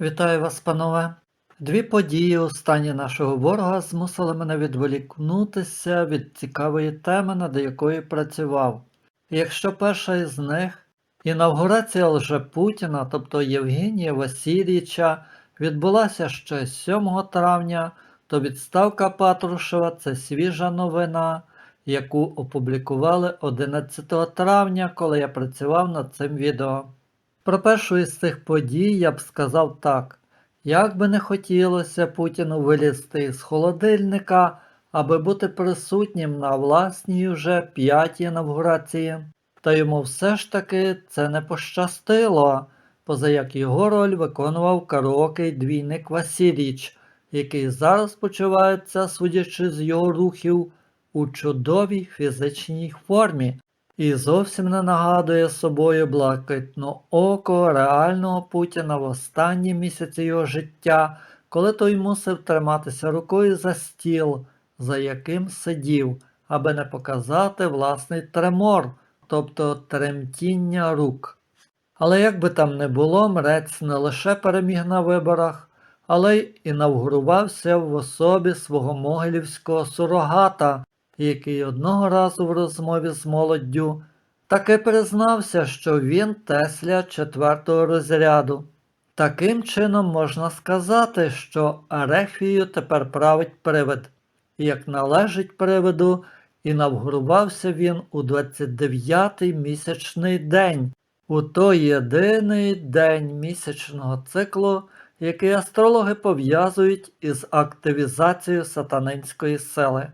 Вітаю вас, панове. Дві події у стані нашого ворога змусили мене відволікнутися від цікавої теми, над якою працював. Якщо перша із них інавгурація лже-Путіна, тобто Євгенія Васильовича, відбулася ще 7 травня, то відставка Патрушева це свіжа новина, яку опублікували 11 травня, коли я працював над цим відео. Про першу із цих подій я б сказав так. Як би не хотілося Путіну вилізти із холодильника, аби бути присутнім на власній вже п'ятій інавгурації, та йому все ж таки це не пощастило, поза як його роль виконував караокий двійник Васильіч, який зараз почувається, судячи з його рухів, у чудовій фізичній формі і зовсім не нагадує собою блакитно око реального Путіна в останні місяці його життя, коли той мусив триматися рукою за стіл, за яким сидів, аби не показати власний тремор, тобто тремтіння рук. Але як би там не було, мрець не лише переміг на виборах, але й інавгурувався в особі свого могилівського сурогата, який одного разу в розмові з молоддю таки признався, що він Тесля четвертого розряду. Таким чином можна сказати, що Арефію тепер править привид. Як належить привиду, інавгурувався він у 29-й місячний день, у той єдиний день місячного циклу, який астрологи пов'язують із активізацією сатанинської сили.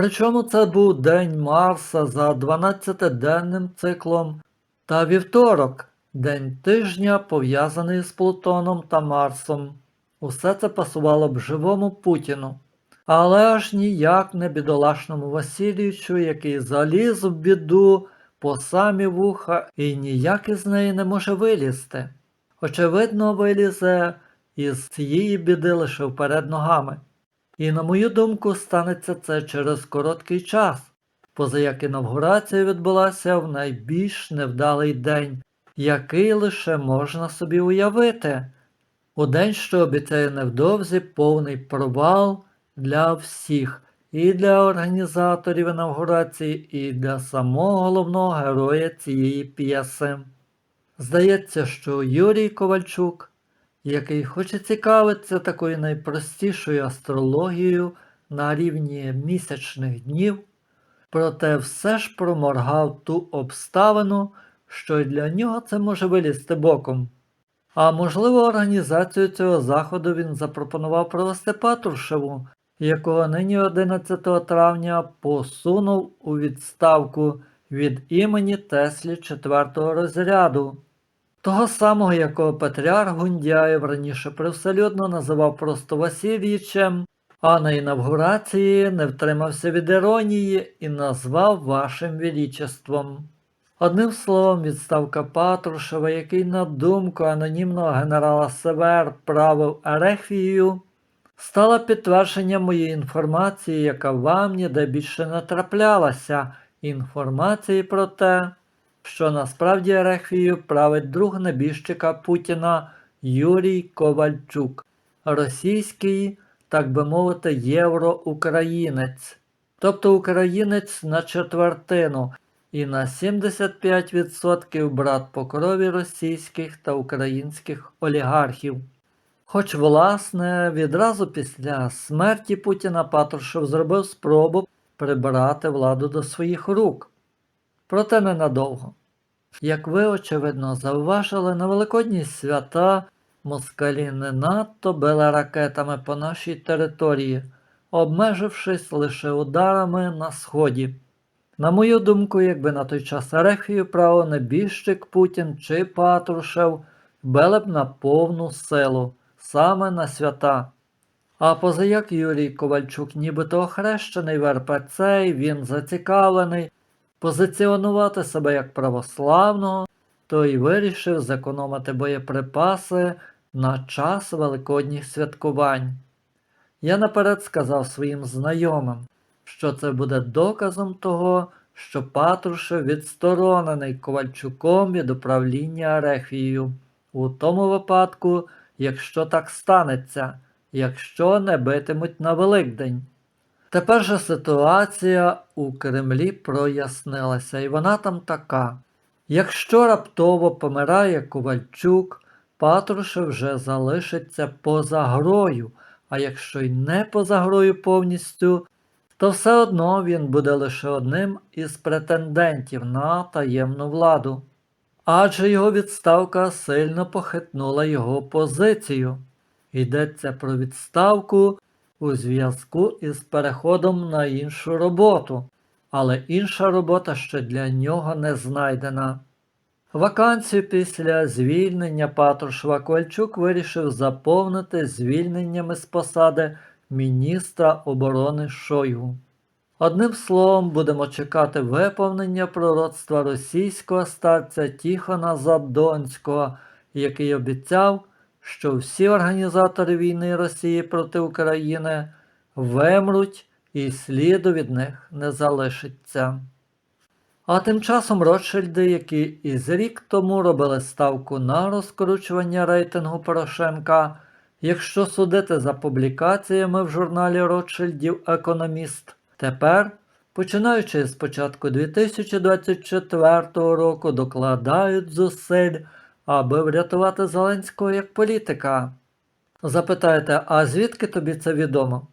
Причому це був день Марса за 12-денним циклом та вівторок, день тижня, пов'язаний з Плутоном та Марсом. Усе це пасувало б живому Путіну. Але аж ніяк не бідолашному Васильовичу, який заліз в біду по самі вуха і ніяк із неї не може вилізти. Очевидно, вилізе із цієї біди лише вперед ногами. І, на мою думку, станеться це через короткий час, поза як інавгурація відбулася в найбільш невдалий день, який лише можна собі уявити. У день, що обіцяє невдовзі повний провал для всіх, і для організаторів інавгурації, і для самого головного героя цієї п'єси. Здається, що Юрій Ковальчук який хоче цікавитися такою найпростішою астрологією на рівні місячних днів, проте все ж проморгав ту обставину, що й для нього це може вилізти боком. А можливо, організацію цього заходу він запропонував провести Патрушеву, якого нині 11 травня посунув у відставку від імені Теслі 4 розряду. Того самого, якого Патріарх Гундяєв раніше привселюдно називав просто Васильєвичем, а на інавгурації не втримався від іронії і назвав вашим величеством. Одним словом, відставка Патрушева, який на думку анонімного генерала Север правив Ерефією, стала підтвердженням моєї інформації, яка вам ніде більше не траплялася, інформації про те, що насправді Ерефією править друг небіжчика Путіна Юрій Ковальчук, російський, так би мовити, євроукраїнець, тобто українець на четвертину і на 75% брат по крові російських та українських олігархів. Хоч, власне, відразу після смерті Путіна Патрушев зробив спробу прибрати владу до своїх рук. Проте ненадовго. Як ви, очевидно, зауважили, на великодні свята москалі не надто били ракетами по нашій території, обмежившись лише ударами на сході. На мою думку, якби на той час Ерефію право небіжчик Путін чи Патрушев били б на повну силу, саме на свята. А позаяк Юрій Ковальчук нібито охрещений в РПЦ, він зацікавлений позиціонувати себе як православного, то й вирішив зекономити боєприпаси на час великодніх святкувань. Я наперед сказав своїм знайомим, що це буде доказом того, що Патрушев відсторонений Ковальчуком від управління Арефією, у тому випадку, якщо так станеться, якщо не битимуть на Великдень. Тепер же ситуація у Кремлі прояснилася, і вона там така. Якщо раптово помирає Ковальчук, Патрушев вже залишиться поза грою, а якщо й не поза грою повністю, то все одно він буде лише одним із претендентів на таємну владу. Адже його відставка сильно похитнула його позицію. Йдеться про відставку у зв'язку із переходом на іншу роботу, але інша робота ще для нього не знайдена. Вакансію після звільнення Патрушева Ковальчук вирішив заповнити звільненнями з посади міністра оборони Шойгу. Одним словом, будемо чекати виповнення пророцтва російського старця Тіхона Задонського, який обіцяв, що всі організатори війни Росії проти України вимруть і сліду від них не залишиться. А тим часом Ротшильди, які із рік тому робили ставку на розкручування рейтингу Порошенка, якщо судити за публікаціями в журналі Ротшильдів Економіст, тепер, починаючи з початку 2024 року, докладають зусиль, аби врятувати Зеленського як політика. Запитаєте, а звідки тобі це відомо?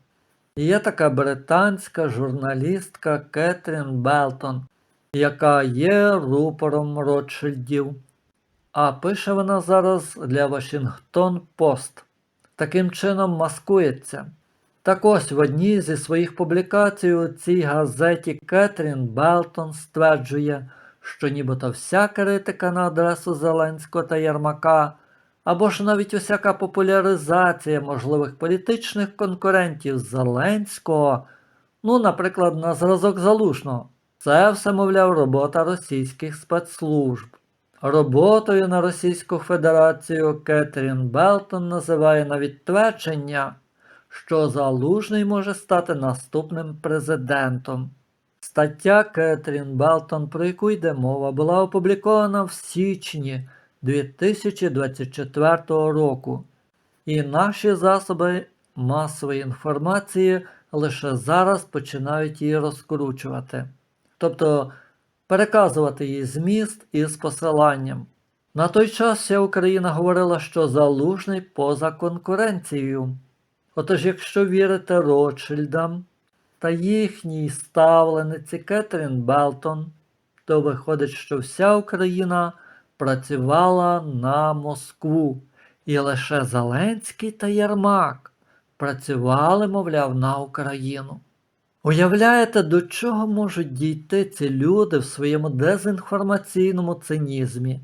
Є така британська журналістка Кетрін Белтон, яка є рупором Ротшильдів. А пише вона зараз для Вашингтон Пост. Таким чином маскується. Так ось в одній зі своїх публікацій у цій газеті Кетрін Белтон стверджує, що нібито вся критика на адресу Зеленського та Єрмака, або ж навіть усяка популяризація можливих політичних конкурентів Зеленського, ну, наприклад, на зразок Залужного, це все, мовляв, робота російських спецслужб. Роботою на Російську Федерацію Кетрін Белтон називає навіть твердження, що Залужний може стати наступним президентом. Стаття Кетрін Белтон, про яку йде мова, була опублікована в січні 2024 року, і наші засоби масової інформації лише зараз починають її розкручувати, тобто переказувати її зміст із посиланням. На той час вся Україна говорила, що залужний поза конкуренцією. Отож, якщо вірити Ротшильдам та їхній ставлениці Кетрін Белтон, то виходить, що вся Україна працювала на Москву, і лише Зеленський та Єрмак працювали, мовляв, на Україну. Уявляєте, до чого можуть дійти ці люди в своєму дезінформаційному цинізмі?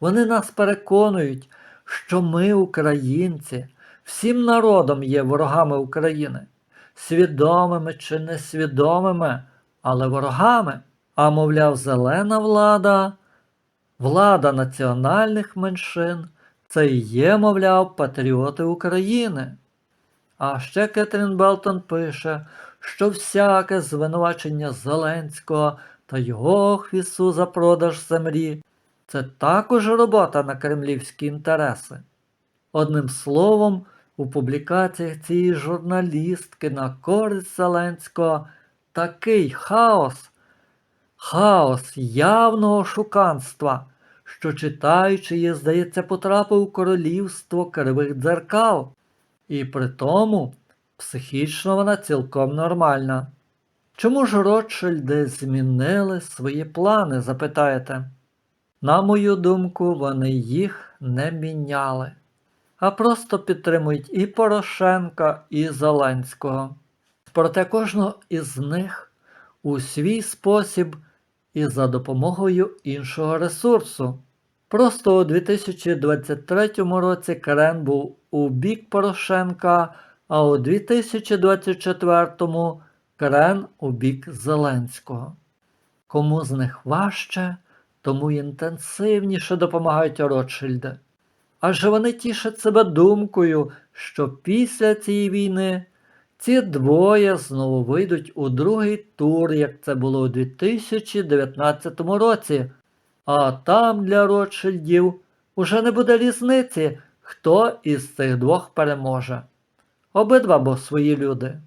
Вони нас переконують, що ми, українці, всім народом є ворогами України, свідомими чи несвідомими, але ворогами. А мовляв, зелена влада, влада національних меншин це і є, мовляв, патріоти України. А ще Кетрін Белтон пише, що всяке звинувачення Зеленського та його хвісу за продаж землі це також робота на кремлівські інтереси. Одним словом, у публікаціях цієї журналістки на користь Зеленського такий хаос, хаос явного шуканства, що читаючи її, здається, потрапив у королівство кривих дзеркал, і при тому психічно вона цілком нормальна. Чому ж Ротшильди змінили свої плани, запитаєте? На мою думку, вони їх не міняли, а просто підтримують і Порошенка, і Зеленського. Проте кожного із них у свій спосіб і за допомогою іншого ресурсу. Просто у 2023 році Крен був у бік Порошенка, а у 2024 Крен у бік Зеленського. Кому з них важче, тому інтенсивніше допомагають Ротшильди. Адже вони тішать себе думкою, що після цієї війни ці двоє знову вийдуть у другий тур, як це було у 2019 році, а там для Ротшильдів уже не буде різниці, хто із цих двох переможе. Обидва бо свої люди.